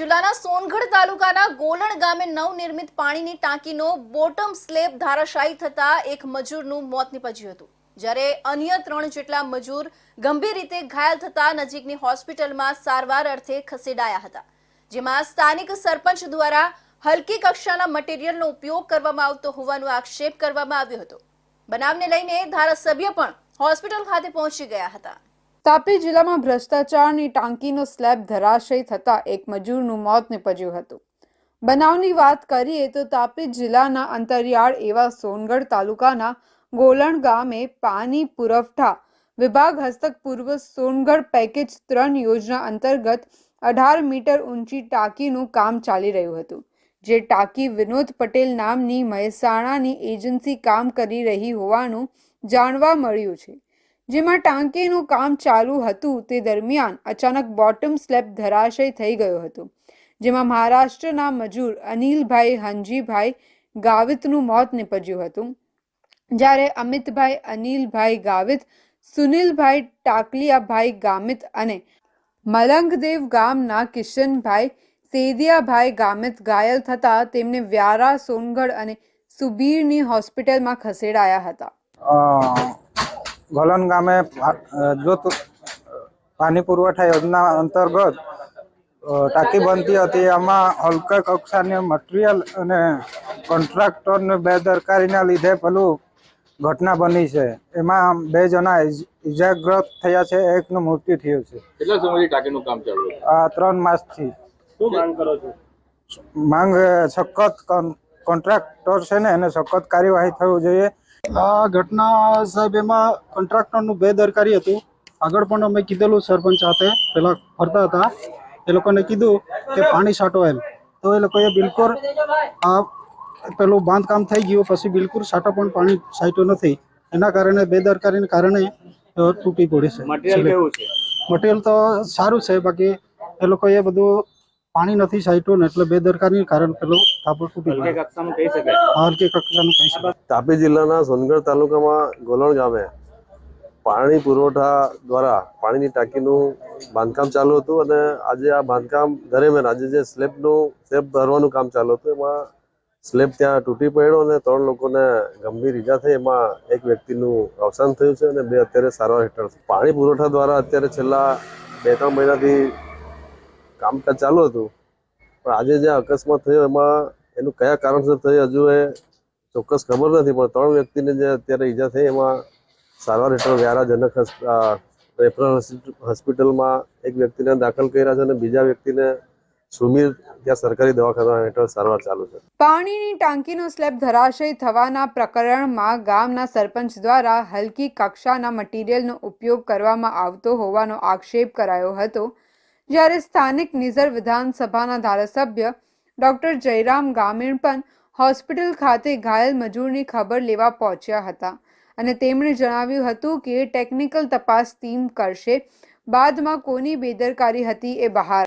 જિલ્લાના સોનગઢ તાલુકાના ગોલણ ગામે નવનિર્મિત પાણીની ટાંકીનો બોટમ સ્લેબ ધારાશાયી થતા એક મજૂરનું મોત નીપજ્યું હતું, જ્યારે અન્ય ત્રણ જેટલા મજૂર ગંભીર રીતે ઘાયલ થતા નજીકની હોસ્પિટલમાં સારવાર અર્થે ખસેડાયા હતા, જેમાં સ્થાનિક સરપંચ દ્વારા હલકી કક્ષાના મટીરીયલનો ઉપયોગ કરવામાં આવતો હોવાનો આક્ષેપ કરવામાં આવ્યો હતો. બનાવને લઈને ધારાસભ્ય પણ હોસ્પિટલ ખાતે પહોંચી ગયા હતા. તાપી જિલ્લામાં ભ્રષ્ટાચારની ટાંકીનો સ્લેબ ધરાશય થતાં એક મજૂરનું મોત નિપજ્યું હતું. બનાવની વાત કરીએ તો તાપી જિલ્લાના અંતરિયાળ એવા સોનગઢ તાલુકાના ગોલણ ગામે પાણી પુરવઠા વિભાગ હસ્તક પૂર્વ સોનગઢ પેકેજ ત્રણ યોજના અંતર્ગત અઢાર મીટર ઊંચી ટાંકીનું કામ ચાલી રહ્યું હતું, જે ટાંકી વિનોદ પટેલ નામની મહેસાણાની એજન્સી કામ કરી રહી હોવાનું જાણવા મળ્યું છે. જેમાં ટાંકીનું કામ ચાલુ હતું તે દરમિયાન અચાનક બોટમ સ્લેબ ધરાશય થઈ ગયો હતો, જેમાં મહારાષ્ટ્રના મજૂર અનિલભાઈ હંજીભાઈ ગાવિતનું મોત નીપજ્યું હતું. જ્યારે અમિતભાઈ અનિલભાઈ ગાવિત, સુનિલભાઈ ટાકલિયાભાઈ ગામિત અને મલંગદેવ ગામના કિશનભાઈ સેદિયાભાઈ ગામિત ઘાયલ થતા તેમને વ્યારા સોનગઢ અને સુબીરની હોસ્પિટલમાં ખસેડાયા હતા. ગોલન ગામે જોત પાણી પુરવઠા યોજના અંતર્ગત ટાંકી બનતી હતી. એમાં હલકા કક્ષાની મટીરિયલ અને કોન્ટ્રાક્ટરને બેદરકારીના લીધે પેલું ઘટના બની છે. એમાં બે જણા ઇજ- ઇજાગ્રસ્ત થયા છે. એકનું મૃત્યુ થયું છે. કેટલા સમયથી ટાંકીનું કામ ચાલુ આ ત્રણ માસથી. શું માંગ કરો છો? માંગ સખત કોન્ટ્રાક્ટર છે ને એને સખત કાર્યવાહી થવું જોઈએ. આ ઘટના સાહેબ એમાં કોન્ટ્રાક્ટરનું બેદરકારી હતું. આગળ પણ અમે કીધેલું સરપંચ સાથે. પેલા ફરતા હતા. એ લોકોને કીધું કે પાણી છાંટો એમ. તો એ લોકોએ બિલકુલ આ પેલું બાંધકામ થઈ ગયું. પછી બિલકુલ છાંટો પણ પાણી છાંટ્યું નથી. એના કારણે બેદરકારીને કારણે તૂટી પડી છે. મટીરિયલ કેવું છે? મટીરિયલ તો સારું છે. બાકી એ લોકોએ બધું પાણી નથી છાંટ્યું ને એટલે બેદરકારી કારણ પેલો ટાપુ તૂટી ગયો હલકી કક્ષાનું કહી શકાય. તાપી જિલ્લાના સોનગઢ તાલુકામાં ગોલણ ગામે પાણી પુરવઠા દ્વારા પાણીની ટાંકીનું બાંધકામ ચાલુ હતું અને આજે આ બાંધકામ દરમિયાન આજે જે સ્લેબનું સ્લેબ ભરવાનું કામ ચાલુ હતું એમાં સ્લેબ ત્યાં તૂટી પડ્યો અને ત્રણ લોકોને ગંભીર ઈજા થઈ. એમાં એક વ્યક્તિનું અવસાન થયું છે અને બે અત્યારે સારવાર હેઠળ પાણી પુરવઠા દ્વારા અત્યારે છેલ્લા બે ત્રણ મહિનાથી કામકાજ ચાલુ હતું. પણ આજે જે અકસ્માત થયો એમાં એનું કયા કારણસર થયું હજુ એ ચોક્કસ ખબર નથી. પણ ત્રણ વ્યક્તિને જે અત્યારે ઈજા થઈ એમાં સારવાર હેઠળ વ્યારા જનક રેફરલ હોસ્પિટલમાં એક વ્યક્તિને દાખલ કર્યા છે અને બીજા વ્યક્તિને સુમીર ત્યાં સરકારી દવાખાના હેઠળ સારવાર ચાલુ છે. પાણીની ટાંકીનો સ્લેબ ધરાશય થવાના પ્રકરણમાં ગામના સરપંચ દ્વારા હલકી કક્ષાના મટીરીયલનો ઉપયોગ કરવામાં આવતો હોવાનો આક્ષેપ કરાયો હતો. જ્યારે સ્થાનિક નિઝર વિધાનસભાના ધારાસભ્ય ડોક્ટર જયરામ ગામીણ પણ હોસ્પિટલ ખાતે ઘાયલ મજૂરની ખબર લેવા પહોંચ્યા હતા અને તેમણે જણાવ્યું હતું કે ટેકનિકલ તપાસ ટીમ કરશે, બાદમાં કોની બેદરકારી હતી એ બહાર